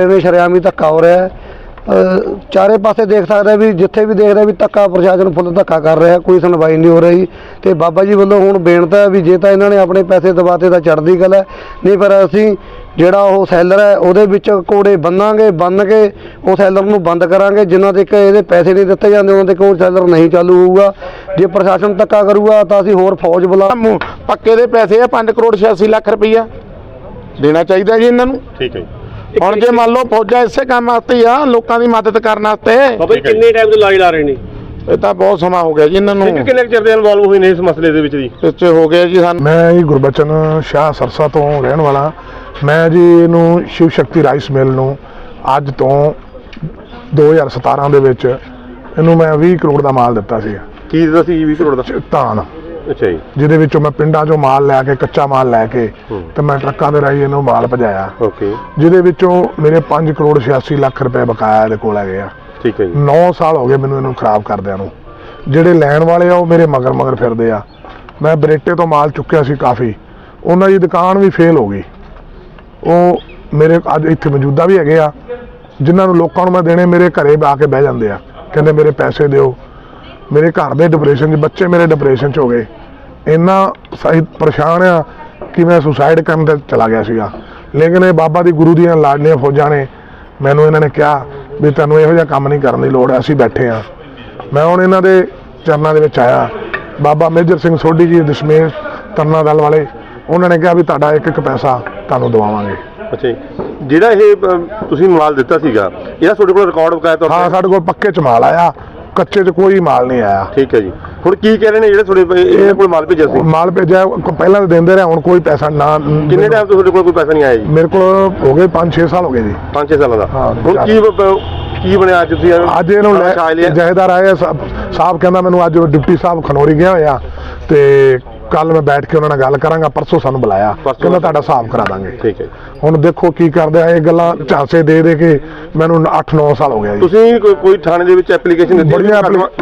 ਇਹਨੇ ਸ਼ਰਿਆਮੀ ਧੱਕਾ ਹੋ ਰਿਹਾ ਹੈ। ਚਾਰੇ ਪਾਸੇ ਦੇਖ ਸਕਦਾ ਵੀ ਜਿੱਥੇ ਵੀ ਦੇਖਦਾ ਵੀ ਧੱਕਾ ਪ੍ਰਸ਼ਾਸਨ ਫੁੱਲ ਧੱਕਾ ਕਰ ਰਿਹਾ ਕੋਈ ਸੁਣਵਾਈ ਨਹੀਂ ਹੋ ਰਹੀ। ਤੇ ਬਾਬਾ ਜੀ ਵੱਲੋਂ ਹੁਣ ਬੇਨਤੀ ਹੈ ਵੀ ਜੇ ਤਾਂ ਇਹਨਾਂ ਨੇ ਆਪਣੇ ਪੈਸੇ ਦਬਾਤੇ ਤਾਂ ਚੜ੍ਹਦੀ ਗੱਲ ਹੈ। ਨਹੀਂ ਪਰ ਅਸੀਂ ਜਿਹੜਾ ਉਹ ਸੈਲਰ ਹੈ ਉਹਦੇ ਵਿੱਚ ਕੋੜੇ ਬੰਨਾਂਗੇ ਬੰਨ ਕੇ ਉਹ ਸੈਲਰ ਨੂੰ ਬੰਦ ਕਰਾਂਗੇ। ਜਿਨ੍ਹਾਂ ਤੱਕ ਇਹਦੇ ਪੈਸੇ ਨਹੀਂ ਦਿੱਤੇ ਜਾਂਦੇ ਉਹਨਾਂ ਤੱਕ ਉਹ ਸੈਲਰ ਨਹੀਂ ਚਾਲੂ ਹੋਊਗਾ। ਜੇ ਪ੍ਰਸ਼ਾਸਨ ਧੱਕਾ ਕਰੂਗਾ ਤਾਂ ਅਸੀਂ ਹੋਰ ਫੌਜ ਬੁਲਾ ਪੱਕੇ ਦੇ ਪੈਸੇ ਆ 5 ਕਰੋੜ 86 ਲੱਖ ਰੁਪਈਆ। ਦੇਣਾ ਚਾਹੀਦਾ ਜੀ ਇਹਨਾਂ ਨੂੰ? ਠੀਕ ਹੈ ਜੀ। ਹੁਣ ਜੇ ਮੰਨ ਲਓ ਫੌਜਾਂ ਇਸੇ ਕੰਮ ਵਾਸਤੇ ਹੀ ਆ ਲੋਕਾਂ ਦੀ ਮਦਦ ਕਰਨ ਵਾਸਤੇ। ਬਾਬਾ ਜੀ ਕਿੰਨੇ ਟਾਈਮ ਤੋਂ ਲਾਈ ਲਾ ਰਹੇ ਨੇ? ਇਹ ਤਾਂ ਬਹੁਤ ਸਮਾਂ ਹੋ ਗਿਆ ਜੀ ਇਹਨਾਂ ਨੂੰ। ਕਿੰਨੇ ਕੁ ਚਿਰ ਦੇ ਇਨਵੋਲਵ ਹੋਏ ਨੇ ਇਸ ਮਸਲੇ ਦੇ ਵਿੱਚ ਜੀ? ਇੱਥੇ ਹੋ ਗਿਆ ਜੀ ਸਾਨੂੰ। ਮੈਂ ਜੀ ਗੁਰਬਚਨ ਸ਼ਾਹ ਸਰਸਾ ਤੋਂ ਰਹਿਣ ਵਾਲਾ। ਮੈਂ ਜੀ ਇਹਨੂੰ ਸ਼ਿਵ ਸ਼ਕਤੀ ਰਾਈਸ ਮਿਲ ਨੂੰ ਅੱਜ ਤੋਂ 2017 ਦੇ ਵਿੱਚ ਇਹਨੂੰ ਮੈਂ 20 ਕਰੋੜ ਦਾ ਮਾਲ ਦਿੱਤਾ ਸੀ। ਕੀ ਦਿੱਤਾ ਸੀ 20 ਕਰੋੜ ਦਾ? ਧਾਨ। ਅੱਛਾ ਜੀ। ਜਿਹਦੇ ਵਿੱਚੋਂ ਮੈਂ ਪਿੰਡਾਂ 'ਚੋਂ ਮਾਲ ਲੈ ਕੇ ਕੱਚਾ ਮਾਲ ਲੈ ਕੇ ਤੇ ਮੈਂ ਟਰੱਕਾਂ ਦੇ ਰਾਹੀਂ ਇਹਨੂੰ ਮਾਲ ਭਜਾਇਆ। ਓਕੇ। ਜਿਹਦੇ ਵਿੱਚੋਂ ਮੇਰੇ 5 ਕਰੋੜ 86 ਲੱਖ ਰੁਪਏ ਬਕਾਇਆ ਇਹਦੇ ਕੋਲ ਹੈਗੇ ਆ। ਠੀਕ ਹੈ ਜੀ। 9 ਸਾਲ ਹੋ ਗਏ ਮੈਨੂੰ ਇਹਨੂੰ ਖਰਾਬ ਕਰਦਿਆਂ ਨੂੰ। ਜਿਹੜੇ ਲੈਣ ਵਾਲੇ ਆ ਉਹ ਮੇਰੇ ਮਗਰ ਮਗਰ ਫਿਰਦੇ ਆ। ਮੈਂ ਬਰੇਟੇ ਤੋਂ ਮਾਲ ਚੁੱਕਿਆ ਸੀ ਕਾਫੀ। ਉਹਨਾਂ ਦੀ ਦੁਕਾਨ ਵੀ ਫੇਲ ਹੋ ਗਈ। ਉਹ ਮੇਰੇ ਅੱਜ ਇੱਥੇ ਮੌਜੂਦਾ ਵੀ ਹੈਗੇ ਆ। ਜਿਨ੍ਹਾਂ ਨੂੰ ਲੋਕਾਂ ਨੂੰ ਮੈਂ ਦੇਣੇ ਮੇਰੇ ਘਰੇ ਆ ਕੇ ਬਹਿ ਜਾਂਦੇ ਆ। ਕਹਿੰਦੇ ਮੇਰੇ ਪੈਸੇ ਦਿਓ। ਮੇਰੇ ਘਰ ਦੇ ਡਿਪਰੈਸ਼ਨ 'ਚ ਬੱਚੇ ਮੇਰੇ ਡਿਪਰੈਸ਼ਨ 'ਚ ਹੋ ਗਏ। ਇੰਨਾ ਸਹੀ ਪਰੇਸ਼ਾਨ ਆ ਕਿ ਮੈਂ ਸੁਸਾਈਡ ਕਰਨ ਤੇ ਚਲਾ ਗਿਆ ਸੀਗਾ। ਲੇਕਿਨ ਇਹ ਬਾਬਾ ਦੀ ਗੁਰੂ ਦੀਆਂ ਲਾਡਲੀਆਂ ਫੌਜਾਂ ਨੇ ਮੈਨੂੰ ਇਹਨਾਂ ਨੇ ਕਿਹਾ ਵੀ ਤੈਨੂੰ ਇਹੋ ਜਿਹਾ ਕੰਮ ਨਹੀਂ ਕਰਨ ਦੀ ਲੋੜ ਅਸੀਂ ਬੈਠੇ ਆ। ਮੈਂ ਹੁਣ ਇਹਨਾਂ ਦੇ ਚਰਨਾਂ ਦੇ ਵਿੱਚ ਆਇਆ। ਬਾਬਾ ਮੇਜਰ ਸਿੰਘ ਸੋਢੀ ਜੀ ਦਸ਼ਮੇਸ਼ ਤਰਨਾ ਦਲ ਵਾਲੇ ਉਹਨਾਂ ਨੇ ਕਿਹਾ ਵੀ ਤੁਹਾਡਾ ਇੱਕ ਇੱਕ ਪੈਸਾ ਤੁਹਾਨੂੰ ਦਵਾਵਾਂਗੇ। ਅੱਛਾ ਜਿਹੜਾ ਇਹ ਤੁਸੀਂ ਮਾਲ ਦਿੱਤਾ ਸੀਗਾ ਇਹਦਾ ਤੁਹਾਡੇ ਕੋਲ ਰਿਕਾਰਡ ਬਕਾਇਆ ਤੌਰ ਹਾਂ? ਸਾਡੇ ਕੋਲ ਪੱਕੇ ਚ ਮਾਲ ਆਇਆ। ਕੱਚੇ ਚ ਕੋਈ ਮਾਲ ਨਹੀਂ ਆਇਆ। ਠੀਕ ਹੈ ਜੀ। ਹੁਣ ਕੀ ਕਹਿ ਰਹੇ ਨੇ ਜਿਹੜੇ ਤੁਹਾਡੇ ਇਹਨਾਂ ਕੋਲ ਮਾਲ ਭੇਜਿਆ ਸੀ? ਮਾਲ ਭੇਜਿਆ ਕੋ- ਪਹਿਲਾਂ ਤਾਂ ਦਿੰਦੇ ਰਹੇ ਹੁਣ ਕੋਈ ਪੈਸਾ ਨਾ ਕਿੰਨੇ ਟਾਈਮ ਤੋਂ ਤੁਹਾਡੇ ਕੋਲ ਕੋਈ ਪੈਸਾ ਨਹੀਂ ਆਇਆ ਜੀ? ਮੇਰੇ ਕੋਲ ਹੋ ਗਏ 5-6 ਸਾਲ ਹੋ ਗਏ ਜੀ। 5-6 ਸਾਲਾਂ ਦਾ। ਹਾਂ, ਹੁਣ ਕੀ ਬ- ਕੀ ਬਣਿਆ ਅੱਜ ਤੁਸੀਂ? ਅੱਜ ਇਹਨੂੰ ਲੈ ਲਿਆ। ਜਹੇਦਾਰ ਆਏ ਸਾਹਿਬ ਕਹਿੰਦਾ ਮੈਨੂੰ ਅੱਜ ਡਿਪਟੀ ਸਾਹਿਬ ਖਨੌਰੀ ਗਿਆ ਹੋਇਆ ਤੇ ਕੱਲ ਮੈਂ ਬੈਠ ਕੇ ਉਹਨਾਂ ਨਾਲ ਗੱਲ ਕਰਾਂਗਾ ਪਰਸੋਂ ਸਾਨੂੰ ਬੁਲਾਇਆ। ਕਹਿੰਦਾ ਤੁਹਾਡਾ ਹਿਸਾਬ ਕਰਾ ਦਾਂਗੇ। ਠੀਕ ਹੈ ਹੁਣ ਦੇਖੋ ਕੀ ਕਰਦੇ ਆ ਇਹ ਗੱਲਾਂ ਝਾਂਸੇ ਦੇ ਦੇ ਕੇ ਮੈਨੂੰ 8-9 ਸਾਲ ਹੋ ਗਿਆ ਜੀ। ਤੁਸੀਂ ਕੋਈ- ਕੋਈ ਥਾਣੇ ਦੇ ਵਿੱਚ ਐਪਲੀਕੇਸ਼ਨ ਦਿੱਤੀ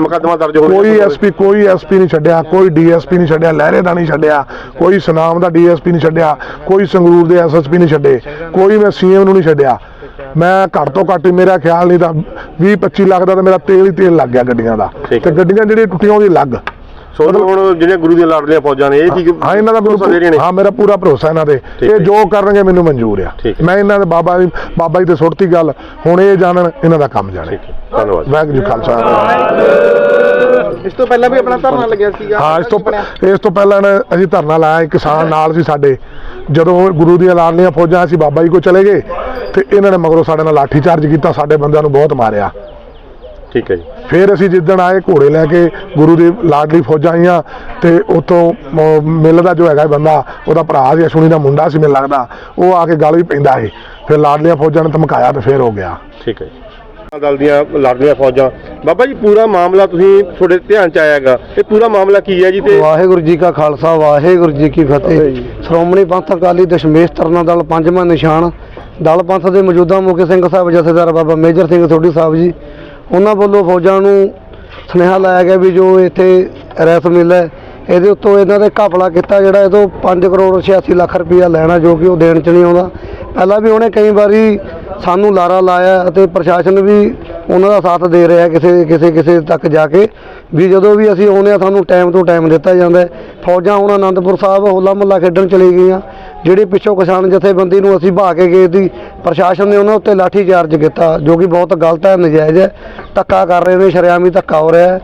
ਮੁਕੱਦਮਾ- ਦਰਜ ਹੋ ਕੋਈ ਐਸਪੀ ਕੋਈ ਐਸਪੀ ਨਹੀਂ ਛੱਡਿਆ ਕੋਈ ਡੀਐਸਪੀ ਨਹੀਂ ਛੱਡਿਆ ਲਹਿਰੇ ਦਾ ਨਹੀਂ ਛੱਡਿਆ ਕੋਈ ਸੁਨਾਮ ਦਾ ਡੀਐਸਪੀ ਨਹੀਂ ਛੱਡਿਆ ਕੋਈ ਸੰਗਰੂਰ ਦੇ ਐਸਐਸਪੀ ਨਹੀਂ ਛੱਡੇ ਕੋਈ ਮੈਂ ਸੀਐਮ ਨੂੰ ਨਹੀਂ ਛੱਡਿਆ। ਮੈਂ ਘੱਟ ਤੋਂ ਘੱਟ ਮੇਰਾ ਖਿਆਲ ਨਹੀਂ ਤਾਂ 20 25 ਲੱਖ ਦਾ ਤਾਂ ਮੇਰਾ ਤੇਲ ਹੀ ਤੇਲ ਲੱਗ ਗਿਆ ਗੱਡੀਆਂ ਦਾ। ਤੇ। ਗੱਡੀਆਂ ਜਿਹੜੀਆਂ ਟੁੱਟੀਆਂ ਉਹਦੀ ਲੱਗ ਸੋ ਹੁਣ ਜਿਹੜੀਆਂ ਗੁਰੂ ਦੀਆਂ ਲਾਡਲੀਆਂ ਫੌਜਾਂ ਨੇ ਇਹ ਕੀ ਹਾਂ ਇਹਨਾਂ ਦਾ ਮੈਨੂੰ ਹਾਂ ਮੇਰਾ ਪੂਰਾ ਭਰੋਸਾ ਇਹਨਾਂ ਤੇ। ਠੀਕ ਹੈ। ਇਹ ਜੋ ਕਰਨਗੇ ਮੈਨੂੰ ਮਨਜ਼ੂਰ ਆ। ਠੀਕ ਹੈ। ਮੈਂ ਇਹਨਾਂ ਦੇ ਬਾਬਾ ਜੀ ਬਾਬਾ ਜੀ ਤੇ ਸੁੱਟਤੀ ਗੱਲ ਹੁਣ ਇਹ ਜਾਣਨ ਇਹਨਾਂ ਦਾ ਕੰਮ ਜਾਣੇ। ਠੀਕ ਹੈ। ਧੰਨਵਾਦ। ਵਾਹਿਗੁਰੂ ਜੀ ਕਾ ਖਾਲਸਾ। ਇਸ ਤੋਂ ਪਹਿਲਾਂ ਵੀ ਆਪਣਾ ਧਰਨਾ ਲੱਗਿਆ ਸੀਗਾ ਹਾਂ ਇਸ ਤੋਂ ਇਸ ਤੋਂ ਪਹਿਲਾਂ ਅਸੀਂ ਧਰਨਾ ਲਾਇਆ ਕਿਸਾਨ ਨਾਲ ਸੀ ਸਾਡੇ। ਜਦੋਂ ਗੁਰੂ ਦੀਆਂ ਲਾਡਲੀਆਂ ਫੌਜਾਂ ਅਸੀਂ ਬਾਬਾ ਜੀ ਕੋ ਚਲੇ ਗਏ ਤੇ ਇਹਨਾਂ ਨੇ ਮਗਰੋਂ ਸਾਡੇ ਨਾਲ ਲਾਠੀ ਚਾਰਜ ਕੀਤਾ ਸਾਡੇ ਬੰਦਿਆਂ ਨੂੰ ਬਹੁਤ ਮਾਰਿਆ। ਠੀਕ ਹੈ ਜੀ। ਫਿਰ ਅਸੀਂ ਜਿੱਦਣ ਆਏ ਘੋੜੇ ਲੈ ਕੇ ਗੁਰੂ ਦੀ ਲਾਡਲੀ ਫੌਜਾਂ ਆਈਆਂ ਤੇ ਉਤੋਂ ਮਿਲ ਦਾ ਜੋ ਹੈਗਾ ਬੰਦਾ ਉਹਦਾ ਭਰਾ ਸੀ ਅਸ਼ਵਨੀ ਦਾ ਮੁੰਡਾ ਸੀ ਮੈਨੂੰ ਲੱਗਦਾ ਉਹ ਆ ਕੇ ਗੱਲ ਵੀ ਪੈਂਦਾ ਸੀ। ਫਿਰ ਲਾਡਲੀਆਂ ਫੌਜਾਂ ਨੇ ਧਮਕਾਇਆ ਤੇ ਫਿਰ ਹੋ ਗਿਆ। ਠੀਕ ਹੈ ਜੀ। ਦਲ ਦੀਆਂ ਲਾਡਲੀਆਂ ਫੌਜਾਂ। ਬਾਬਾ ਜੀ ਪੂਰਾ ਮਾਮਲਾ ਤੁਸੀਂ ਤੁਹਾਡੇ ਧਿਆਨ ਚ ਆਇਆਗਾ। ਇਹ ਪੂਰਾ ਮਾਮਲਾ ਕੀ ਹੈ ਜੀ ਤੇ ਵਾਹਿਗੁਰੂ ਜੀ ਕਾ ਖਾਲਸਾ ਵਾਹਿਗੁਰੂ ਜੀ ਕੀ ਫਤਿਹ। ਸ਼੍ਰੋਮਣੀ ਪੰਥ ਅਕਾਲੀ ਦਸ਼ਮੇਸ਼ ਤਰਨਾ ਦਲ ਪੰਜਵਾਂ ਨਿਸ਼ਾਨ। ਦਲ ਪੰਥ ਦੇ ਮੌਜੂਦਾ ਮੁਖੀ ਸਿੰਘ ਸਾਹਿਬ ਜਥੇਦਾਰ ਬਾਬਾ ਮੇਜਰ ਸਿੰਘ ਸੋਢੀ ਸਾਹਿਬ ਜੀ ਉਹਨਾਂ ਵੱਲੋਂ ਫੌਜਾਂ ਨੂੰ ਸੁਨੇਹਾ ਲਾਇਆ ਗਿਆ ਵੀ ਜੋ ਇੱਥੇ ਰੈਸ ਮਿਲ ਹੈ ਇਹਦੇ ਉੱਤੋਂ ਇਹਨਾਂ ਦੇ ਘਪਲਾ ਕੀਤਾ ਜਿਹੜਾ ਇਹ ਤੋਂ 5 ਕਰੋੜ 86 ਲੱਖ ਰੁਪਇਆ ਲੈਣਾ ਜੋ ਕਿ ਉਹ ਦੇਣ ਚ ਨਹੀਂ ਆਉਂਦਾ। ਪਹਿਲਾਂ ਵੀ ਉਹਨੇ ਕਈ ਵਾਰੀ ਸਾਨੂੰ ਲਾਰਾ ਲਾਇਆ ਅਤੇ ਪ੍ਰਸ਼ਾਸਨ ਵੀ ਉਹਨਾਂ ਦਾ ਸਾਥ ਦੇ ਰਿਹਾ ਕਿਸੇ ਕਿਸੇ ਕਿਸੇ ਤੱਕ ਜਾ ਕੇ, ਵੀ ਜਦੋਂ ਵੀ ਅਸੀਂ ਆਉਂਦੇ ਹਾਂ ਸਾਨੂੰ ਟਾਈਮ ਤੋਂ ਟਾਈਮ ਦਿੱਤਾ ਜਾਂਦਾ ਫੌਜਾਂ ਹੁਣ ਆਨੰਦਪੁਰ ਸਾਹਿਬ, ਹੋਲਾ ਮਹੱਲਾ ਖੇਡਣ ਚਲੀ ਗਈਆਂ। ਜਿਹੜੇ ਪਿੱਛੋਂ ਕਿਸਾਨ ਜਥੇਬੰਦੀ ਨੂੰ ਅਸੀਂ ਭਾ ਕੇ ਗਏ ਸੀ, ਪ੍ਰਸ਼ਾਸਨ ਨੇ ਉਹਨਾਂ ਉੱਤੇ ਲਾਠੀ ਚਾਰਜ ਕੀਤਾ, ਜੋ ਕਿ ਬਹੁਤ ਗਲਤ ਹੈ, ਨਜਾਇਜ਼ ਹੈ। ਧੱਕਾ ਕਰ ਰਹੇ ਨੇ, ਸ਼ਰਿਆਮੀ ਧੱਕਾ ਹੋ ਰਿਹਾ ਹੈ।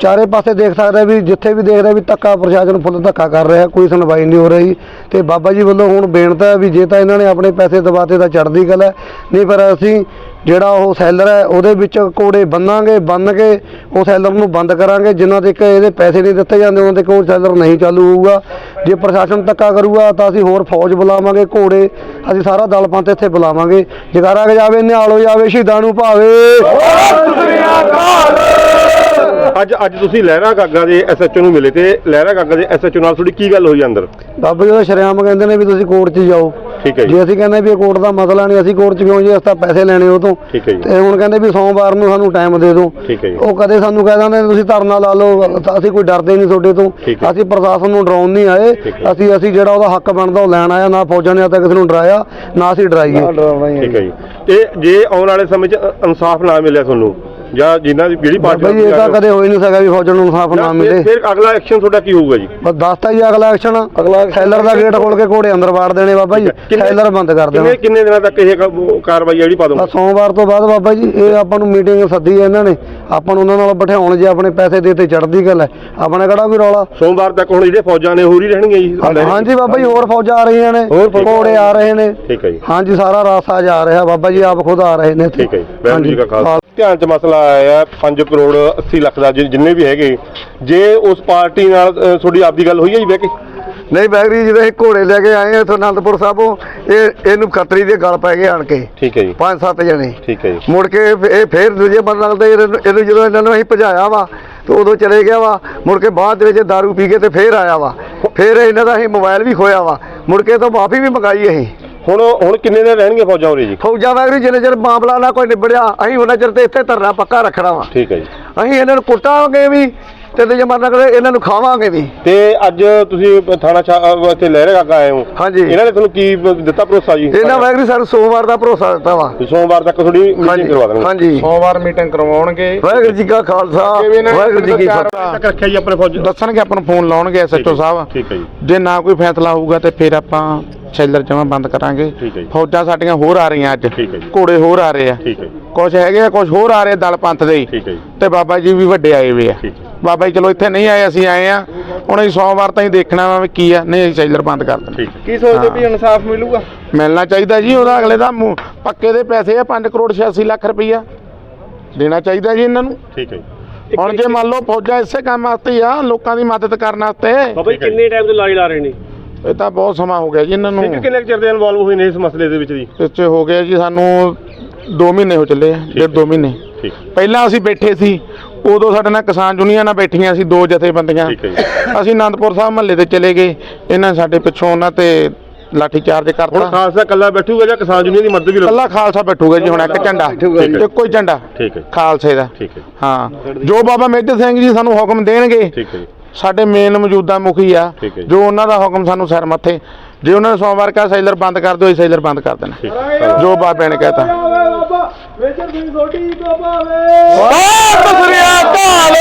ਚਾਰੇ ਪਾਸੇ ਦੇਖ ਸਕਦਾ ਵੀ, ਜਿੱਥੇ ਵੀ ਦੇਖਦਾ ਵੀ ਧੱਕਾ, ਪ੍ਰਸ਼ਾਸਨ ਫੁੱਲ ਧੱਕਾ ਕਰ ਰਿਹਾ, ਕੋਈ ਸੁਣਵਾਈ ਨਹੀਂ ਹੋ ਰਹੀ। ਤੇ ਬਾਬਾ ਜੀ ਵੱਲੋਂ ਹੁਣ ਬੇਨਤੀ ਹੈ ਵੀ ਜੇ ਤਾਂ ਇਹਨਾਂ ਨੇ ਆਪਣੇ ਪੈਸੇ ਦਬਾਤੇ ਤਾਂ ਚੜ੍ਹਦੀ ਗੱਲ ਹੈ। ਨਹੀਂ, ਪਰ ਅਸੀਂ ਜਿਹੜਾ ਉਹ ਸੈਲਰ ਹੈ, ਉਹਦੇ ਵਿੱਚ ਕੋੜੇ ਬੰਨਾਂਗੇ ਬੰਨ ਕੇ ਉਹ ਸੈਲਰ ਨੂੰ ਬੰਦ ਕਰਾਂਗੇ, ਜਿਨ੍ਹਾਂ ਤੱਕ ਇਹਦੇ ਪੈਸੇ ਨਹੀਂ ਦਿੱਤੇ ਜਾਂਦੇ, ਉਹਨਾਂ ਤੱਕ ਉਹ ਸੈਲਰ ਨਹੀਂ ਚਾਲੂ ਹੋਊਗਾ। ਜੇ ਪ੍ਰਸ਼ਾਸਨ ਧੱਕਾ ਕਰੂਗਾ, ਤਾਂ ਅਸੀਂ ਹੋਰ ਫੌਜ ਬੁਲਾਵਾਂਗੇ, ਘੋੜੇ, ਅਸੀਂ ਸਾਰਾ ਦਲ ਪੰਥ ਇੱਥੇ ਬੁਲਾਵਾਂਗੇ। ਜਗਾਰਾ ਜਾਵੇ, ਨਿਹਾਲ ਹੋ ਜਾਵੇ, ਸ਼ਹੀਦਾਂ ਨੂੰ ਭਾਵੇ। ਅੱਜ ਅੱਜ ਤੁਸੀਂ ਲਹਿਰਾ ਗਾਗਾ ਦੇ ਐਸਐਚਓ ਨੂੰ ਮਿਲੇ ਤੇ ਲਹਿਰਾ ਗਾਗਾ ਦੇ ਐਸਐਚਓ ਨਾਲ ਤੁਹਾਡੀ ਕੀ ਗੱਲ ਹੋਈ ਅੰਦਰ? ਬਾਬਾ ਜੀ ਉਹ ਸ਼ਰਿਆਮ ਕਹਿੰਦੇ ਨੇ ਵੀ ਤੁਸੀਂ ਕੋਰਟ 'ਚ ਜਾਓ। ਠੀਕ ਹੈ ਜੀ। ਜੇ ਅਸੀਂ ਕਹਿੰਦੇ ਵੀ ਇਹ ਕੋਰਟ ਦਾ ਮਸਲਾ ਨਹੀਂ ਅਸੀਂ ਕੋਰਟ 'ਚ ਕਿਉਂ ਜੀ ਅਸੀਂ ਤਾਂ ਪੈਸੇ ਲੈਣੇ ਉਹ ਤੋਂ। ਠੀਕ ਹੈ ਜੀ। ਤੇ ਹੁਣ ਕਹਿੰਦੇ ਵੀ ਸੋਮਵਾਰ ਨੂੰ ਸਾਨੂੰ ਟਾਈਮ ਦੇ ਦਿਓ। ਠੀਕ ਹੈ ਜੀ। ਉਹ ਕਦੇ ਸਾਨੂੰ ਕਹਿ ਦਿੰਦੇ ਤੁਸੀਂ ਧਰਨਾ ਲਾ ਲਓ ਤਾਂ ਅਸੀਂ ਕੋਈ ਡਰਦੇ ਨਹੀਂ ਤੁਹਾਡੇ ਤੋਂ। ਠੀਕ ਹੈ। ਅਸੀਂ ਪ੍ਰਸ਼ਾਸਨ ਨੂੰ ਡਰਾਉਣ ਨਹੀਂ ਆਏ। ਅਸੀਂ ਅਸੀਂ ਜਿਹੜਾ ਉਹਦਾ ਹੱਕ ਬਣਦਾ ਉਹ ਲੈਣ ਆਇਆ ਨਾ ਫੌਜਾਂ ਨੇ ਅੱਜ ਤੱਕ ਕਿਸੇ ਨੂੰ ਡਰਾਇਆ ਨਾ ਅਸੀਂ ਡਰਾਈਏ। ਠੀਕ ਹੈ ਜੀ। ਤੇ ਜੇ ਆਉਣ ਵਾਲੇ ਸਮੇਂ 'ਚ ਇਨਸਾਫ ਨਾ ਮਿਲਿਆ ਤੁਹਾਨੂੰ ਜਾਂ ਜਿਨ੍ਹਾਂ ਦੀ ਜਿਹੜੀ ਪਾਰਟੀ ਬਾਬਾ ਜੀ ਇਹ ਤਾਂ ਕਦੇ ਹੋ ਹੀ ਨਹੀਂ ਸਕਦਾ ਵੀ ਫੌਜਾਂ ਨੂੰ ਇਨਸਾਫ ਨਾ ਮਿਲੇ। ਫਿਰ ਅਗਲਾ ਐਕਸ਼ਨ ਤੁਹਾਡਾ ਕੀ ਹੋਊਗਾ ਜੀ? ਬਸ ਦੱਸਤਾ ਜੀ ਅਗਲਾ ਐਕਸ਼ਨ ਅਗਲਾ ਸੈਲਰ ਦਾ ਗੇਟ ਖੋਲ ਕੇ ਘੋੜੇ ਅੰਦਰ ਵਾੜ ਦੇਣੇ ਬਾਬਾ ਜੀ। ਸੈਲਰ ਬੰਦ ਕਰ ਦੇਣਾ। ਕਿੰਨੇ ਕਿੰਨੇ ਦਿਨਾਂ ਤੱਕ ਇਹ ਕਾਰਵਾਈ ਜਿਹੜੀ ਪਾ ਬਸ ਸੋਮਵਾਰ ਤੋਂ ਬਾਅਦ ਬਾਬਾ ਜੀ ਇਹ ਆਪਾਂ ਨੂੰ ਮੀਟਿੰਗ ਸੱਦੀ ਹੈ ਇਹਨਾਂ ਨੇ। ਆਪਾਂ ਨੂੰ ਉਹਨਾਂ ਨਾਲ ਬਿਠਾਉਣ ਜੇ ਆਪਣੇ ਪੈਸੇ ਦੇ ਤੇ ਚੜਦੀ ਗੱਲ ਹੈ। ਆਪਣੇ ਕਿਹੜਾ ਵੀ ਰੌਲਾ? ਸੋਮਵਾਰ ਤੱਕ ਹੁਣ ਜਿਹੜੇ ਫੌਜਾਂ ਨੇ ਹੋਰ ਹੀ ਰਹਿਣਗੀਆਂ ਜੀ? ਹਾਂਜੀ ਬਾਬਾ ਜੀ ਹੋਰ ਫੌਜਾਂ ਆ ਰਹੀਆਂ ਨੇ ਹੋਰ ਫੌਜਾਂ ਘੋੜੇ ਆ ਰਹੇ ਨੇ। ਠੀਕ ਹੈ ਜੀ। ਹਾਂਜੀ ਸਾਰਾ ਰਾਸਾ ਜਾ ਰਿਹਾ ਬਾਬਾ ਜੀ ਆਪ ਖੁਦ ਆ ਰਹੇ ਨੇ ਇੱਥੇ। ਠੀਕ ਹੈ ਜੀ। ਵਾਹਿਗੁਰੂ ਜੀ ਖਾਲਸਾ। ਧਿਆਨ ਚ ਮਸਲਾ ਆਇਆ ਹੈ 5 ਕਰੋੜ 80 ਲੱਖ ਦਾ ਜਿ- ਜਿੰਨੇ ਵੀ ਹੈਗੇ। ਜੇ ਉਸ ਪਾਰਟੀ ਨਾਲ ਅ, ਤੁਹਾਡੀ ਆਪਦੀ ਗੱਲ ਹੋਈ ਹੈ ਜੀ ਬਹਿ ਕੇ? ਨਹੀਂ ਬੈਗਰੀ ਜਦੋਂ ਇਹ ਘੋੜੇ ਲੈ ਕੇ ਆਏ ਇੱਥੋਂ ਅਨੰਦਪੁਰ ਸਾਹਿਬੋਂ ਇਹ ਇਹਨੂੰ ਖੱਤਰੀ ਦੇ ਗਲ ਪੈ ਗਏ ਆਣ ਕੇ। ਠੀਕ ਹੈ ਜੀ। ਪੰਜ ਸੱਤ ਜਣੇ। ਠੀਕ ਹੈ ਜੀ। ਮੁੜ ਕੇ ਇਹ ਫੇਰ ਦੂਜੇ ਬੰਦ ਲੱਗਦੇ ਇਹਨੂੰ ਇਹਨੂੰ ਜਦੋਂ ਇਹਨਾਂ ਨੂੰ ਅਸੀਂ ਭਜਾਇਆ ਵਾ ਤੇ ਉਦੋਂ ਚਲੇ ਗਿਆ ਵਾ ਮੁੜ ਕੇ ਬਾਅਦ ਦੇ ਵਿੱਚ दारू ਪੀ ਕੇ ਤੇ ਫੇਰ ਆਇਆ ਵਾ। ਫੇਰ ਇਹਨਾਂ ਦਾ ਅਸੀਂ ਮੋਬਾਈਲ ਵੀ ਖੋਇਆ ਵਾ। ਮੁੜ ਕੇ ਤੋਂ ਮਾਫੀ ਵੀ ਮੰਗਾਈ ਅਸੀਂ। ਹੁਣ ਹੁਣ ਕਿੰਨੇ ਦਿਨ ਰਹਿਣਗੇ ਫੌਜਾਂ ਉਰੇ ਜੀ? ਫੌਜਾਂ ਵੈਗਰੀ ਜਿੰਨੇ ਚਿਰ ਮਾਮਲਾ ਨਾ ਕੋਈ ਨਿਬੜਿਆ ਅਸੀਂ ਉਹਨਾਂ ਚਿਰ ਤੇ ਇੱਥੇ ਧਰਨਾ ਪੱਕਾ ਰੱਖਣਾ ਵਾ। ਠੀਕ ਹੈ ਜੀ। ਅਸੀਂ ਇਹਨਾਂ ਨੂੰ ਕੁੱਟਾਂਗੇ ਵੀ ਤੇ ਤੇ ਜਮਾਨਾ ਕਰੇ ਇਹਨਾਂ ਨੂੰ ਖਾਵਾਂਗੇ ਵੀ। ਤੇ ਅੱਜ ਤੁਸੀਂ ਥਾਣਾ ਇੱਥੇ ਲਹਿਰੇ ਕਾਕਾ ਆਏ ਹੋ। ਹਾਂਜੀ। ਇਹਨਾਂ ਨੇ ਤੁਹਾਨੂੰ ਕੀ ਦਿੱਤਾ ਭਰੋਸਾ ਜੀ? ਇਹਨਾਂ ਵੈਗਰੀ ਸਾਨੂੰ ਸੋਮਵਾਰ ਦਾ ਭਰੋਸਾ ਦਿੱਤਾ ਵਾ। ਵੀ ਸੋਮਵਾਰ ਤੱਕ ਤੁਹਾਡੀ ਮੀਟਿੰਗ ਕਰਵਾ ਦੇਣਗੇ। ਹਾਂਜੀ। ਸੋਮਵਾਰ ਮੀਟਿੰਗ ਕਰਵਾਉਣਗੇ। ਵਾਹਿਗੁਰੂ ਜੀ ਕਾ ਖਾਲਸਾ ਅੱਗੇ ਵੀ ਇਹਨਾਂ ਨੇ ਵਾਹਿਗੁਰੂ ਜੀ ਕੀ ਚਾਰ ਫਤਿਹ। ਤੱਕ ਰੱਖਿਆ ਜੀ ਆਪਣੇ ਫੌਜ ਦੱਸਣਗੇ ਆਪਾਂ ਨੂੰ ਫੋਨ ਲਾਉਣਗੇ ਐਸਐਚਓ ਸਾਹਿਬ। ਠੀਕ ਹੈ ਜੀ। ਜੇ ਨਾ ਕੋਈ ਫੈਸਲਾ ਹੋਊਗਾ ਤੇ ਫਿਰ ਆਪਾਂ ਸ਼ੈਲਰ ਜਮਾ ਬੰਦ ਕਰਾਂਗੇ। ਠੀਕ ਹੈ ਜੀ। ਫੌਜਾਂ ਸਾਡੀਆਂ ਹੋਰ ਆ ਰਹੀਆਂ ਅੱਜ। ਠੀਕ ਹੈ ਜੀ। ਘੋੜੇ ਹੋਰ ਆ ਰਹੇ ਆ। ਠੀਕ ਹੈ ਜੀ। ਕੁਝ ਹੈਗੇ ਆ ਕੁਝ ਹੋਰ ਆ ਰਹੇ ਦਲ ਪੰਥ ਦੇ ਹੀ। ਠੀਕ ਹੈ ਜੀ। ਤੇ ਬਾਬਾ ਜੀ ਵੀ ਵੱਡੇ ਆਏ ਹੋਏ ਆ। ਠੀਕ ਹੈ। ਬਾਬਾ ਜੀ ਚਲੋ ਇੱਥੇ ਨਹੀਂ ਆਏ ਅਸੀਂ ਆਏ ਆ। ਹੁਣ ਅਸੀਂ ਸੋਮਵਾਰ ਤਾਂ ਹੀ ਦੇਖਣਾ ਵਾ ਵੀ ਕੀ ਆ। ਨਹੀਂ ਅਸੀਂ ਸ਼ੈਲਰ ਬੰਦ ਕਰ ਦੇਣਾ ਕੀ ਸੋਚਦੇ ਵੀ ਇਨਸਾਫ ਮਿਲੂਗਾ? ਮਿਲਣਾ ਚਾਹੀਦਾ ਜੀ ਉਹਦਾ ਅਗਲੇ ਦਾ ਮੂੰਹ- ਪੱਕੇ ਦੇ ਪੈਸੇ ਆ 5 ਕਰੋੜ 86 ਲੱਖ ਰੁਪਈਆ। ਦੇਣਾ ਚਾਹੀਦਾ ਜੀ ਇਹਨਾਂ ਨੂੰ। ਠੀਕ ਹੈ ਜੀ। ਹੁਣ ਜੇ ਮੰਨ ਲਓ ਫੌਜਾਂ ਇਸੇ ਕੰਮ ਵਾਸਤੇ ਹੀ ਆ ਲੋਕਾਂ ਦੀ ਮਦਦ ਕਰਨ ਵਾਸਤੇ। ਬਾਬਾ ਜੀ ਕਿੰਨੇ ਟਾਈਮ ਤੋਂ ਲਾਈ ਲਾ ਰਹੇ ਨੇ? ਇਹ ਤਾਂ ਬਹੁਤ ਸਮਾਂ ਹੋ ਗਿਆ ਜੀ ਇਹਨਾਂ ਨੂੰ। ਇੱਕ ਕਿੰਨੇ ਕੁ ਚਿਰ ਦੇ ਇਨਵੋਲਵ ਹੋਏ ਨੇ ਇਸ ਮਸਲੇ ਦੇ ਵਿੱਚ ਜੀ? ਇਸ 'ਚ ਹੋ ਗਿਆ ਜੀ ਸਾਨੂੰ 2 ਮਹੀਨੇ ਹੋ ਚੱਲੇ ਆ ਡੇਢ 2 ਮਹੀਨੇ। ਠੀਕ ਪਹਿਲਾਂ ਅਸੀਂ ਬੈਠੇ ਸੀ ਉਦੋਂ ਸਾਡੇ ਨਾਲ ਕਿਸਾਨ ਯੂਨੀਅਨਾਂ ਬੈਠੀਆਂ ਸੀ ਦੋ ਜਥੇਬੰਦੀਆਂ। ਠੀਕ ਹੈ। ਅਸੀਂ ਆਨੰਦਪੁਰ ਸਾਹਿਬ ਮਹੱਲੇ ਤੇ ਚਲੇ ਗਏ। ਇਹਨਾਂ ਸਾਡੇ ਪਿੱਛੋਂ ਉਹਨਾਂ ਤੇ ਲਾਠੀ ਚਾਰਜ ਹੁਣ ਕਰਤਾ ਖਾਲਸਾ ਕੱਲਾ ਬੈਠੂਗਾ ਜਾਂ ਕਿਸਾਨ ਯੂਨੀਅਨ ਦੀ ਮਦਦ ਵੀ ਲਊ ਕੱਲਾ ਖਾਲਸਾ ਬੈਠੂਗਾ ਜੀ ਹੁਣ ਇੱਕ ਝੰਡਾ। ਹੈ। ਇੱਕੋ ਹੀ ਝੰਡਾ। ਠੀਕ ਹੈ ਖਾਲਸੇ ਦਾ। ਠੀਕ ਹੈ ਹਾਂ। ਜੋ ਬਾਬਾ ਮੇਜਰ ਸਿੰਘ ਜੀ ਸਾਨੂੰ ਹੁਕਮ ਦੇਣਗੇ ਠੀਕ ਹੈ ਜੀ। ਸਾਡੇ ਮੇਨ ਮੌਜੂਦਾ ਮੁਖੀ ਆ। ਠੀਕ ਹੈ ਜੀ। ਜੋ ਉਹਨਾਂ ਦਾ ਹੁਕਮ ਸਾਨੂੰ ਸਿਰ ਮੱਥੇ। ਜੇ ਉਹਨਾਂ ਨੇ ਸੋਮਵਾਰ ਕਾ ਸੈਲਰ ਬੰਦ ਕਰ ਦਿਓ ਅਸੀਂ ਸੈਲਰ ਬੰਦ ਕਰ ਦੇਣਾ। ਠੀਕ ਹੈ। ਜੋ ਬਾਬੇ ਨੇ ਕਹਿਤਾ। ਸਤਿ ਸ੍ਰੀ ਅਕਾਲ